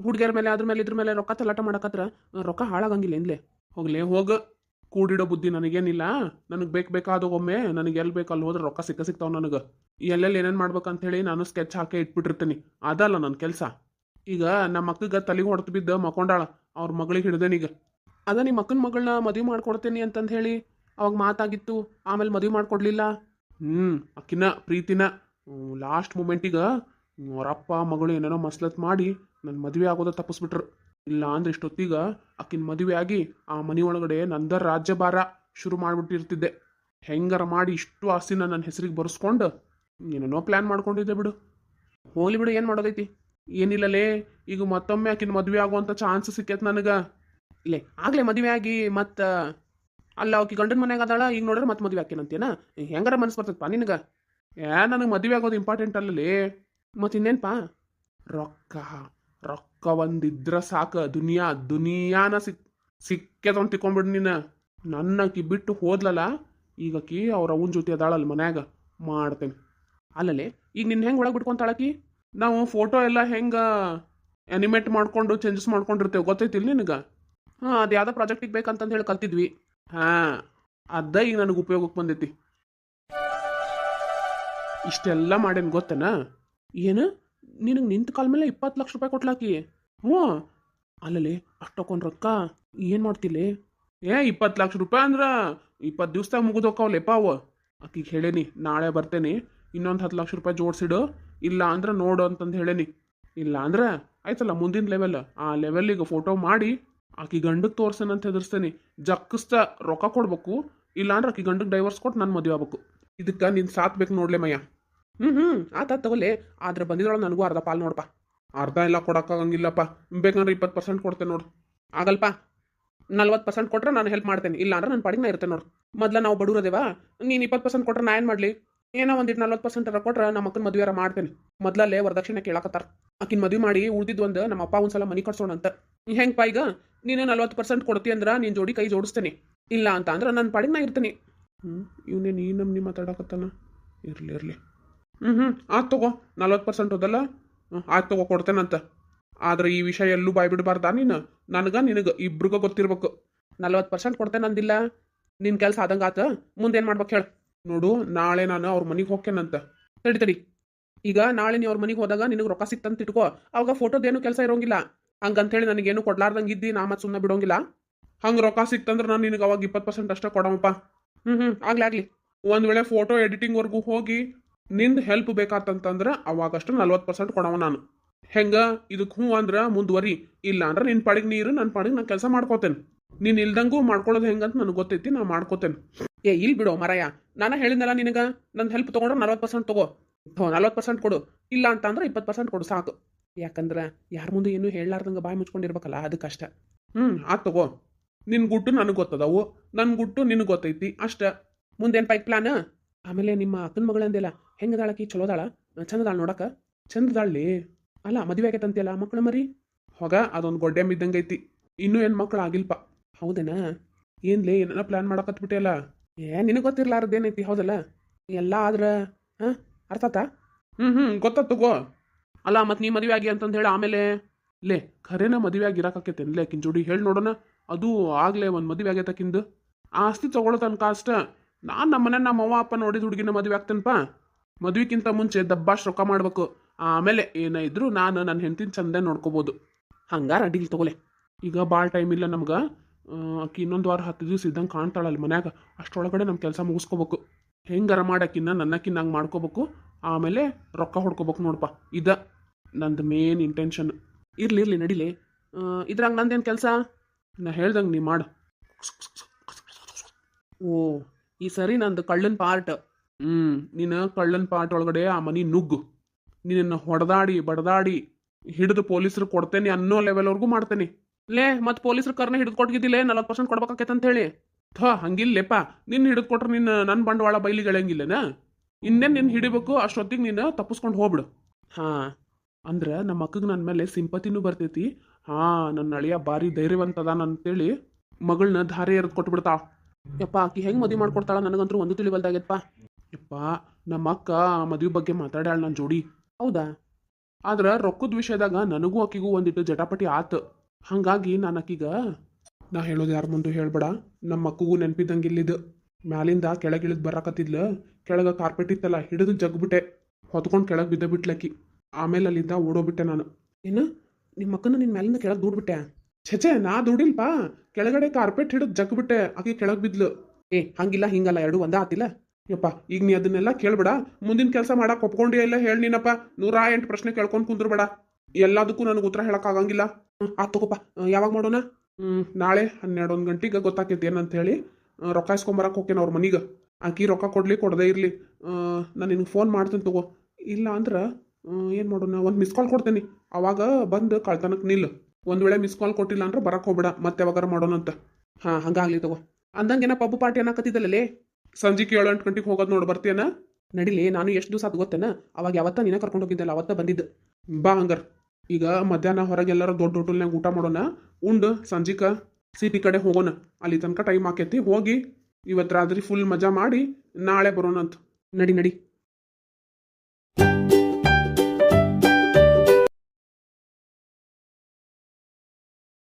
ಹುಡುಗಿಯರ ಮೇಲೆ ಅದ್ರ ಮೇಲೆ ಇದ್ರ ಮೇಲೆ ರೊಕ್ಕ ತಲಾಟ ಮಾಡಕತ್ರ ರೊಕ್ಕ ಹಾಳಾಗಂಗಿಲ್ಲ ಇನ್ಲೇ ಹೋಗ್ಲೇ ಹೋಗ. ಕೂಡಿಡೋ ಬುದ್ಧಿ ನನಗೇನಿಲ್ಲ. ನನಗೆ ಬೇಕು ಬೇಕಾದ ಒಮ್ಮೆ ನನಗೆ ಎಲ್ಲಿ ಬೇಕು ಅಲ್ಲಿ ಹೋದ್ರೆ ರೊಕ್ಕ ಸಿಕ್ಕ ಸಿಗ್ತಾವೆ ನನಗೆ. ಎಲ್ಲೆಲ್ಲಿ ಏನೇನು ಮಾಡ್ಬೇಕಂತ ಹೇಳಿ ನಾನು ಸ್ಕೆಚ್ ಹಾಕಿ ಇಟ್ಬಿಟ್ಟಿರ್ತೀನಿ. ಅದಲ್ಲ ನನ್ನ ಕೆಲಸ. ಈಗ ನಮ್ಮ ಅಕ್ಕಗೆ ತಲೆಗೆ ಹೊಡೆದು ಬಿದ್ದ ಮಕ್ಕೊಂಡಾಳ ಅವ್ರ ಮಗಳಿಗೆ ಹಿಡ್ದೇನೀಗ ಅದ ನಿಮ್ಮ ಅಕ್ಕನ ಮಗಳನ್ನ ಮದುವೆ ಮಾಡ್ಕೊಡ್ತೀನಿ ಅಂತಂದು ಹೇಳಿ ಅವಾಗ ಮಾತಾಗಿತ್ತು. ಆಮೇಲೆ ಮದುವೆ ಮಾಡ್ಕೊಡ್ಲಿಲ್ಲ. ಹ್ಞೂ ಅಕ್ಕಿನ, ಪ್ರೀತಿನ ಲಾಸ್ಟ್ ಮೂಮೆಂಟಿಗೆ ಅವರಪ್ಪ ಮಗಳು ಏನೇನೋ ಮಸ್ಲತ್ ಮಾಡಿ ನನ್ನ ಮದುವೆ ಆಗೋದ ತಪ್ಪಿಸ್ಬಿಟ್ರು. ಇಲ್ಲ ಅಂದ್ರೆ ಇಷ್ಟೊತ್ತಿಗೆ ಆಕಿನ ಮದುವೆ ಆಗಿ ಆ ಮನೆ ಒಳಗಡೆ ನಂದ ರಾಜ್ಯಭಾರ ಶುರು ಮಾಡಿಬಿಟ್ಟಿರ್ತಿದ್ದೆ. ಹೆಂಗಾರ ಮಾಡಿ ಇಷ್ಟು ಆಸ್ತಿನ ನನ್ನ ಹೆಸರಿಗೆ ಬರ್ಸ್ಕೊಂಡು ಏನೇನೋ ಪ್ಲ್ಯಾನ್ ಮಾಡ್ಕೊಂಡಿದ್ದೆ ಬಿಡು. ಹೋಗ್ಲಿ ಬಿಡು, ಏನು ಮಾಡೋದೈತಿ? ಏನಿಲ್ಲಲೇ, ಈಗ ಮತ್ತೊಮ್ಮೆ ಆಕಿನ ಮದುವೆ ಆಗುವಂಥ ಚಾನ್ಸ್ ಸಿಕ್ಕೈತೆ ನನಗೆ. ಇಲ್ಲೇ, ಆಗಲೇ ಮದುವೆ ಆಗಿ ಮತ್ತು ಅಲ್ಲ ಆಕಿ ಗಂಡನ ಮನೆಗೆ ಅದಾಳ, ಈಗ ನೋಡಿದ್ರೆ ಮತ್ತೆ ಮದುವೆ ಆಕೇನಂತೇನ ಹೆಂಗಾರ ಮನಸ್ಸು ಬರ್ತದಪ್ಪ ನಿನಗೆ? ಏ, ನನಗೆ ಮದುವೆ ಆಗೋದು ಇಂಪಾರ್ಟೆಂಟ್ ಅಲ್ಲಲೇ. ಮತ್ತು ಇನ್ನೇನಪ್ಪ ರೊಕ್ಕ. ರೊಕ್ಕ ಒಂದಿದ್ರ ಸಾಕು, ದುನಿಯಾ, ದುನಿಯಾನ ಸಿಕ್ ಸಿಕ್ಕೆದ ಅಂತ ನೀನ. ನನ್ನ ನನ್ನಕಿ ಬಿಟ್ಟು ಹೋದ್ಲಲ್ಲ ಈಗ ಆಕಿ ಅವ್ರ ಅವನ ಜೊತೆ ಅದಾಳಲ್ಲ ಮನ್ಯಾಗ, ಮಾಡ್ತೇನೆ. ಅಲ್ಲಲ್ಲಿ ಈಗ ನಿನ್ನ ಹೆಂಗೆ ಒಳಗೆ ಬಿಟ್ಕೊಂತಾಳಕಿ ನಾವು ಫೋಟೋ ಎಲ್ಲ ಹೆಂಗೆ ಅನಿಮೇಟ್ ಮಾಡ್ಕೊಂಡು ಚೇಂಜಸ್ ಮಾಡ್ಕೊಂಡಿರ್ತೇವೆ ಗೊತ್ತೈತಿಲ್ಲ ನಿನಗೆ? ಹಾಂ, ಅದು ಯಾವುದೋ ಪ್ರಾಜೆಕ್ಟಿಗೆ ಬೇಕಂತಂದು ಹೇಳಿ ಕಲ್ತಿದ್ವಿ. ಹಾಂ ಅದ ಈಗ ನನಗೆ ಉಪಯೋಗಕ್ಕೆ ಬಂದೈತಿ. ಇಷ್ಟೆಲ್ಲ ಮಾಡೇನು ಗೊತ್ತೇನ? ಏನು? ನಿನಗೆ ನಿಂತ ಕಾಲ ಮೇಲೆ ಇಪ್ಪತ್ತು ಲಕ್ಷ ರೂಪಾಯಿ ಕೊಟ್ಲಾಕಿ. ಹ್ಞೂ. ಅಲ್ಲಲ್ಲಿ ಅಷ್ಟೊಂದು ರೊಕ್ಕ ಏನು ಮಾಡ್ತಿಲಿ ಏ, ಇಪ್ಪತ್ತು ಲಕ್ಷ ರೂಪಾಯಿ ಅಂದ್ರೆ ಇಪ್ಪತ್ತು ದಿವ್ಸದಾಗ ಮುಗಿದೋಕವ್ಲೆಪ್ಪ ಅವ ಆಕಿಗೆ ಹೇಳೇನಿ, ನಾಳೆ ಬರ್ತೇನೆ, ಇನ್ನೊಂದು ಹತ್ತು ಲಕ್ಷ ರೂಪಾಯಿ ಜೋಡಿಸಿಡು, ಇಲ್ಲ ಅಂದ್ರೆ ನೋಡು ಅಂತಂದು ಹೇಳೇನಿ. ಇಲ್ಲ ಅಂದ್ರೆ ಆಯ್ತಲ್ಲ ಮುಂದಿನ ಲೆವೆಲ್ ಆ ಲೆವೆಲ್ಲಿಗೆ ಫೋಟೋ ಮಾಡಿ, ಆಕಿ ಗಂಡಕ್ಕೆ ತೋರ್ಸೇನಂತ ಹೆದರ್ಸ್ತೇನೆ ಜಕ್ಕಸ್ತ ರೊಕ್ಕ ಕೊಡ್ಬೇಕು ಇಲ್ಲಾಂದ್ರೆ ಆಕಿ ಗಂಡಕ್ಕೆ ಡೈವರ್ಸ್ ಕೊಟ್ಟು ನಾನು ಮದುವೆ ಆಗ್ಬೇಕು. ಇದಕ್ಕೆ ನಿನ್ ಸಾತ್ಬೇಕು ಬೇಕು ನೋಡ್ಲೆ ಮಯ್ಯ. ಹ್ಞೂ ಹ್ಞೂ ಆತ ತಗೊಳ್ಳಿ. ಆದ್ರೆ ಬಂದಿದ್ರೊಳಗೆ ನನಗೂ ಅರ್ಧ ಪಾಲು ನೋಡಪ್ಪ ಅರ್ಧ ಎಲ್ಲ ಕೊಡೋಕ್ಕಾಗಂಗಿಲ್ಲಪ್ಪ. ಬೇಕಂದ್ರೆ ಇಪ್ಪತ್ತು ಪರ್ಸೆಂಟ್ ಕೊಡ್ತೇನೆ ನೋಡು. ಆಗಲ್ಪ? ನಲ್ವತ್ತು ಪರ್ಸೆಂಟ್ ಕೊಟ್ಟರೆ ನಾನು ಹೆಲ್ಪ್ ಮಾಡ್ತೇನೆ. ಇಲ್ಲ ಅಂದ್ರೆ ನನ್ನ ಪಾಡಿಗೆ ಇರ್ತೇನೆ ನೋಡು. ಮೊದ್ಲ ನಾವು ಬಡೂರದೇವಾ? ನೀನು ಇಪ್ಪತ್ತು ಪರ್ಸೆಂಟ್ ಕೊಟ್ರೆ ನಾ ಏನು ಮಾಡಲಿ? ಏನೋ ಒಂದಿಟ್ಟು ನಲ್ವತ್ತು ಪರ್ಸೆಂಟ್ ಅರ ಕೊಟ್ರೆ ನಮ್ಮ ಅಕ್ಕನ ಮದುವೆರ ಮಾಡ್ತೇನೆ. ಮೊದಲಲ್ಲೇ ವರದಕ್ಷಿಣೆ ಕೇಳಕತ್ತಾರ. ಆಕಿನ ಮದುವೆ ಮಾಡಿ ಉಳ್ದಿದ್ದು ಒಂದು ನಮ್ಮ ಅಪ್ಪ ಒಂದ್ಸಲ ಮನೆ ಕಟ್ಸೋಣ ಅಂತ ಹೆಂಗಪ್ಪ ಈಗ? ನೀನು ನಲ್ವತ್ತು ಪರ್ಸೆಂಟ್ ಕೊಡ್ತೀಯ ಅಂದ್ರೆ ನೀನು ಜೋಡಿ ಕೈ ಜೋಡಿಸ್ತೇನೆ. ಇಲ್ಲ ಅಂತ ಅಂದ್ರೆ ನನ್ನ ಪಾಡಿಗೆ ಇರ್ತೀನಿ. ಹ್ಞೂ ನೀನು ನಮ್ಮ ನೀ ಮಾತಾಡಕತ್ತಾನ? ಇರಲಿ ಇರಲಿ. ಹ್ಞೂ ಹ್ಞೂ ಆಯ್ತು ತಗೋ. ನಲ್ವತ್ತು ಪರ್ಸೆಂಟ್ ಹೋದಲ್ಲ? ಹ್ಞೂ ಆಯ್ತು ತಗೋ, ಕೊಡ್ತೇನಂತ. ಆದ್ರೆ ಈ ವಿಷಯ ಎಲ್ಲೂ ಬಾಯ್ ಬಿಡಬಾರ್ದಾ ನೀನು? ನನಗೆ, ನಿನಗೆ, ಇಬ್ರಿಗೂ ಗೊತ್ತಿರ್ಬೇಕು. ನಲ್ವತ್ತು ಪರ್ಸೆಂಟ್ ಕೊಡ್ತೇನೆ ಅಂದಿಲ್ಲ ನಿನ್ನ ಕೆಲಸ ಆದಂಗೆ ಆತ? ಮುಂದೇನು ಮಾಡ್ಬೇಕು ಹೇಳು. ನೋಡು, ನಾಳೆ ನಾನು ಅವ್ರ ಮನೆಗೆ ಹೋಗ್ತೇನಂತ. ತಡಿ ತಡಿ. ಈಗ ನಾಳೆ ನೀ ಅವ್ರ ಮನೆಗೆ ಹೋದಾಗ ನಿನಗೆ ರೊಕ್ಕ ಸಿಕ್ತಂತ ಇಟ್ಕೋ. ಅವಾಗ ಫೋಟೋದೇನು ಕೆಲಸ ಇರೋಂಗಿಲ್ಲ. ಹಂಗಂತೇಳಿ ನನಗೇನು ಕೊಡ್ಲಾರ್ದಂಗೆ ಇದ್ದಿ ನಾ ಮತ್ತೆ ಸುಮ್ಮನೆ ಬಿಡೋಂಗಿಲ್ಲ. ಹಂಗೆ ರೊಕ್ಕ ಸಿಕ್ತಂದ್ರೆ ನಾನು ನಿನಗೆ ಅವಾಗ ಇಪ್ಪತ್ತು ಪರ್ಸೆಂಟ್ ಅಷ್ಟೇ ಕೊಡಮಪ್ಪ ಹ್ಞೂ ಹ್ಞೂ ಆಗ್ಲಿ ಆಗ್ಲಿ. ಒಂದು ವೇಳೆ ಫೋಟೋ ಎಡಿಟಿಂಗ್ವರೆಗೂ ಹೋಗಿ ನಿಂದು ಹೆಲ್ಪ್ ಬೇಕಾತಂತಂದ್ರೆ ಅವಾಗಷ್ಟು ನಲ್ವತ್ತು ಪರ್ಸೆಂಟ್ ಕೊಡವ ನಾನು. ಹೆಂಗೆ? ಇದಕ್ಕೆ ಹ್ಞೂ ಅಂದ್ರೆ ಮುಂದುವರಿ. ಇಲ್ಲ ಅಂದ್ರೆ ನಿನ್ನ ಪಾಡಿಗೆ ನೀರು ನನ್ನ ಪಾಡಿಗೆ ನಾನು ಕೆಲಸ ಮಾಡ್ಕೋತೇನೆ. ನೀನು ಇಲ್ದಂಗೂ ಮಾಡ್ಕೊಳ್ಳೋದು ಹೆಂಗಂತ ನನಗೆ ಗೊತ್ತೈತಿ ನಾನು ಮಾಡ್ಕೋತೇನೆ. ಏ ಇಲ್ಲಿ ಬಿಡು ಮರಯ. ನಾನು ಹೇಳಿದ್ನಲ್ಲ ನಿನಗೆ ನನ್ನ ಹೆಲ್ಪ್ ತೊಗೊಂಡ್ರೆ ನಲ್ವತ್ತು ಪರ್ಸೆಂಟ್ ತಗೋ. ಹೋ ನಲ್ವತ್ತು ಪರ್ಸೆಂಟ್ ಕೊಡು. ಇಲ್ಲ ಅಂತ ಅಂದ್ರೆ ಇಪ್ಪತ್ತು ಪರ್ಸೆಂಟ್ ಕೊಡು, ಸಾಕು. ಯಾಕಂದ್ರೆ ಯಾರ ಮುಂದೆ ಏನೂ ಹೇಳಲಾರ್ದಂಗೆ ಬಾಯಿ ಮುಚ್ಕೊಂಡಿರ್ಬೇಕಲ್ಲ ಅದು ಕಷ್ಟ ಹ್ಞೂ ಆತ್ ತಗೋ. ನಿನ್ನ ಗುಟ್ಟು ನನಗೆ ಗೊತ್ತದವು. ನನ್ನ ಗುಟ್ಟು ನಿನಗೆ ಗೊತ್ತೈತಿ, ಅಷ್ಟ. ಮುಂದೇನು ಪೈಕ್ ಪ್ಲಾನ್ ಆಮೇಲೆ ನಿಮ್ಮ ಅಕ್ಕನ ಮಗಳಂದಿಲ್ಲ ಹೆಂಗದಾಳಕಿ ಚಲೋದಾಳ ಚಂದದಾಳ ನೋಡಕ್ಕ ಚಂದದಾಳ್ಲಿ ಅಲ್ಲ, ಮದುವೆ ಆಗೈತಂತೆಯಲ್ಲ ಮಕ್ಕಳು ಮರಿ? ಹೊಗ, ಅದೊಂದು ಗೊಡ್ಡೆ ಬಿದ್ದಂಗೆ ಐತಿ. ಇನ್ನೂ ಏನು ಮಕ್ಕಳು ಆಗಿಲ್ಪ? ಹೌದೇನಾ? ಏನ್ಲೇ ಏನಾರ ಪ್ಲ್ಯಾನ್ ಮಾಡಕತ್ಬಿಟ್ಟಿಯಲ್ಲ ಏ, ನಿನಗೆ ಗೊತ್ತಿರ್ಲಾರ್ದೇನೈತಿ ಹೌದಲ್ಲ? ಎಲ್ಲ ಆದ್ರೆ, ಹಾಂ? ಅರ್ಥಾತ ಹ್ಞೂ ಹ್ಞೂ ಗೊತ್ತಾತ್ ಗೋ ಅಲ್ಲ ಮತ್ತು ನೀ ಮದುವೆ ಆಗಿ ಅಂತಂದು ಹೇಳಿ ಆಮೇಲೆ. ಲೇ, ಖರೇನ ಮದುವೆ ಆಗಿರಕತ್ತೇನ್ಲೇ ಲೇ ಜೋಡಿ ಹೇಳಿ ನೋಡೋಣ. ಅದು ಆಗಲೇ ಒಂದು ಮದುವೆ ಆಗೈತಕ್ಕಿಂದು ಆಸ್ತಿ ತಗೊಳ್ಳೋ ತನಕ ಅಷ್ಟ. ನಾನು ನಮ್ಮನೆ ನಮ್ಮ ಅವ್ವ, ಅಪ್ಪ ನೋಡಿದ ಹುಡುಗಿನ ಮದುವೆ ಆಗ್ತೇನಪ್ಪ ಮದುವೆಕ್ಕಿಂತ ಮುಂಚೆ ದಬ್ಬಾಶ್ ರೊಕ್ಕ ಮಾಡ್ಬೇಕು. ಆಮೇಲೆ ಏನೇ ಇದ್ರು ನಾನು ನನ್ನ ಹೆಂಡತಿನ ಚಂದ ನೋಡ್ಕೋಬೋದು. ಹಂಗಾರ ಅಡಿಗೆ ತಗೊಲೆ ಈಗ ಭಾಳ ಟೈಮ್ ಇಲ್ಲ ನಮ್ಗೆ. ಆಕಿ ಇನ್ನೊಂದು ವಾರ ಹತ್ತು ದಿವ್ಸ ಇದ್ದಂಗೆ ಕಾಣ್ತಾಳಲ್ಲ ಮನ್ಯಾಗ. ಅಷ್ಟರೊಳಗಡೆ ನಮ್ಮ ಕೆಲಸ ಮುಗಿಸ್ಕೋಬೇಕು. ಹೆಂಗಾರ ಮಾಡಕ್ಕಿನ್ನ ನನ್ನಕ್ಕಿನ್ನ ಹಂಗೆ ಮಾಡ್ಕೋಬೇಕು. ಆಮೇಲೆ ರೊಕ್ಕ ಹೊಡ್ಕೋಬೇಕು ನೋಡಪ್ಪ ಇದ ನಂದು ಮೇನ್ ಇಂಟೆನ್ಷನ್ ಇರಲಿ ಇರಲಿ, ನಡಿಲಿ. ಇದ್ರಾಗ ನಂದೇನು ಕೆಲಸ? ನಾ ಹೇಳ್ದಂಗೆ ನೀ ಮಾಡು. ಓ, ಈ ಸರಿ ನಂದು ಕಳ್ಳನ ಪಾರ್ಟ್ ಹ್ಞೂ ನೀನು ಕಳ್ಳನ್ ಪಾಟ್ ಒಳಗಡೆ ಆ ಮನಿ ನುಗ್ಗು. ನಿನ್ನ ಹೊಡೆದಾಡಿ, ಬಡದಾಡಿ ಹಿಡಿದು ಪೊಲೀಸರು ಕೊಡ್ತೇನೆ ಅನ್ನೋ ಲೆವೆಲ್ವರೆಗೂ ಮಾಡ್ತೇನೆ. ಲೇ, ಮತ್ತೆ ಪೊಲೀಸರು ಕರ್ನ ಹಿಡಿದು ಕೊಟ್ಟಿದ್ದಿಲ್ಲೇ ನಲವತ್ತು ಪರ್ಸೆಂಟ್ ಕೊಡ್ಬೇಕಾಕೈತೆ ಹೇಳಿ ಥ ಹಂಗಿಲ್ಲಪ್ಪ ನಿನ್ನ ಹಿಡಿದು ಕೊಟ್ರೆ ನಿನ್ನ ನನ್ನ ಬಂಡವಾಳ ಬೈಲಿಗೆ ಎಳಂಗಿಲ್ಲನ ಇನ್ನೇನು ನಿನ್ನ ಹಿಡಿಬೇಕು, ಅಷ್ಟೊತ್ತಿಗೆ ನೀನು ತಪ್ಪಿಸ್ಕೊಂಡು ಹೋಗ್ಬಿಡು. ಹಾಂ, ಅಂದ್ರೆ ನಮ್ಮ ಅಕ್ಕಗೆ ನನ್ನ ಮೇಲೆ ಸಿಂಪತಿನೂ ಬರ್ತೈತಿ. ಹಾಂ ನನ್ನ ಅಳಿಯ ಭಾರಿ ಧೈರ್ಯವಂತ ಅದಾನ ಅಂತೇಳಿ ಮಗಳನ್ನ ಧಾರೆ ಎರೆದು ಕೊಟ್ಬಿಡ್ತಾಳ. ಯಪ್ಪ, ಆಕಿ ಹೆಂಗೆ ಮದುವೆ ಮಾಡ್ಕೊಡ್ತಾಳ ನನಗಂತೂ ಒಂದು ತಿಳಿವಲ್ದಾಗೈತಪ್ಪ ಯಪ್ಪ, ನಮ್ಮ ಅಕ್ಕ ಆ ಮದುವೆ ಬಗ್ಗೆ ಮಾತಾಡ್ಯಾಳ ನನ್ನ ಜೋಡಿ. ಹೌದಾ? ಆದ್ರೆ ರೊಕ್ಕದ ವಿಷಯದಾಗ ನನಗೂ ಆಕಿಗೂ ಒಂದಿಟ್ಟು ಜಟಾಪಟಿ ಆತು. ಹಂಗಾಗಿ ನಾನು ಆಕಿಗ ನಾ ಹೇಳೋದು ಯಾರ ಮುಂದೆ ಹೇಳ್ಬೇಡ. ನಮ್ಮ ಅಕ್ಕಗೂ ನೆನಪಿದ್ದಂಗೆ ಇಲ್ಲಿದ್ದು ಮ್ಯಾಲಿಂದ ಕೆಳಗಿಳಿದು ಬರಾಕತ್ತಿದ್ಲು. ಕೆಳಗೆ ಕಾರ್ಪೆಟ್ ಇತ್ತಲ್ಲ, ಹಿಡಿದು ಜಗ್ಬಿಟ್ಟೆ. ಹೊತ್ಕೊಂಡು ಕೆಳಗೆ ಬಿದ್ದ ಬಿಟ್ಲಕ್ಕಿ ಆಮೇಲೆ ಅಲ್ಲಿಂದ ಓಡೋಗ್ಬಿಟ್ಟೆ ನಾನು. ಏನು? ನಿಮ್ಮ ಅಕ್ಕನ ನಿನ್ನ ಮ್ಯಾಲಿಂದ ಕೆಳಗೆ ದೂಡ್ಬಿಟ್ಟೆ? ಛೆಚೆ ನಾ ದುಡಿಲ್ಪ. ಕೆಳಗಡೆ ಕಾರ್ಪೆಟ್ ಹಿಡಿದು ಜಗ್ಬಿಟ್ಟೆ. ಆಕೆ ಕೆಳಗೆ ಬಿದ್ಲು. ಏ, ಹಂಗಿಲ್ಲ, ಹಿಂಗಲ್ಲ, ಎರಡು ಒಂದ ಆತಿಲ್ಲ. ಯಪ್ಪ ಈಗ ನೀ ಅದನ್ನೆಲ್ಲ ಕೇಳ್ಬೇಡ. ಮುಂದಿನ ಕೆಲಸ ಮಾಡಕ್ಕೆ ಒಪ್ಕೊಂಡಿ ಇಲ್ಲ ಹೇಳಿ ನೀನಪ್ಪ. ನೂರ ಎಂಟು ಪ್ರಶ್ನೆ ಕೇಳ್ಕೊಂಡು ಕುಂದ್ರಬೇಡ. ಎಲ್ಲದಕ್ಕೂ ನನಗೆ ಉತ್ತರ ಹೇಳೋಕ್ಕಾಗಂಗಿಲ್ಲ ಹ್ಮ್, ತಗೋಪ್ಪ ಯಾವಾಗ ಮಾಡೋಣ? ನಾಳೆ ಹನ್ನೆರಡು ಒಂದು ಗಂಟೆಗೆ ಗೊತ್ತಾಕೈತಿ ಏನಂತ ಹೇಳಿ ಆ, ರೊಕ್ಕ ಇಸ್ಕೊಂಬರಕ್ಕೆ ಹೋಗ್ತೇನೆ ಅವ್ರ ಮನೆಗೆ. ಆಕಿ ರೊಕ್ಕ ಕೊಡ್ಲಿ ಕೊಡದೇ ಇರಲಿ. ನಾನು ನಿನಗೆ ಫೋನ್ ಮಾಡ್ತೀನಿ ತಗೋ. ಇಲ್ಲ ಅಂದ್ರೆ ಏನು ಮಾಡೋಣ? ಒಂದು ಮಿಸ್ ಕಾಲ್ ಕೊಡ್ತೇನೆ. ಅವಾಗ ಬಂದು ಕಳ್ತನಕ್ಕೆ ನಿಲ್ಲು ಒಂದು ವೇಳೆ ಮಿಸ್ ಕಾಲ್ ಕೊಟ್ಟಿಲ್ಲ ಅಂದ್ರೆ ಬರಕ್ಕೆ ಹೋಗ್ಬೇಡ. ಮತ್ತೆ ಯಾವಾಗಾರ ಮಾಡೋಣ ಅಂತ ಹಾಂ ಹಂಗಾಗಲಿ ತಗೋ. ಅಂದಂಗೆ ಏನಪ್ಪ ಪಬ್ಬು ಪಾರ್ಟಿ ಅನ್ನಕತ್ತಿದ್ದಲ್ಲೇ ಸಂಜೆಗೆ ಏಳು ಎಂಟು ಗಂಟೆಗೆ ಹೋಗೋದು ನೋಡಿ ಬರ್ತೇನೆ ನಡಿಲಿ, ನಾನು ಎಷ್ಟು ದಿವಸ ಅದು ಗೊತ್ತೇನ? ಅವಾಗ ಯಾವತ್ತ ನೀನ ಕರ್ಕೊಂಡು ಹೋಗಿದ್ದಲ್ಲ, ಅವತ್ತ ಬಂದಿದ್ದು. ಬಾ ಹಂಗಾರ. ಈಗ ಮಧ್ಯಾಹ್ನ ಹೊರಗೆ ಎಲ್ಲರೂ ದೊಡ್ಡ ಹೋಟೆಲ್ನಾಗ ಊಟ ಮಾಡೋಣ. ಉಂಡು, ಸಂಜಿಕ ಸಿಟಿ ಕಡೆ ಹೋಗೋಣ. ಅಲ್ಲಿ ತನಕ ಟೈಮ್ ಆಕೈತಿ, ಹೋಗಿ. ಇವತ್ತು ರಾತ್ರಿ ಫುಲ್ ಮಜಾ ಮಾಡಿ, ನಾಳೆ ಬರೋಣ ಅಂತ ನಡಿ ನಡಿ.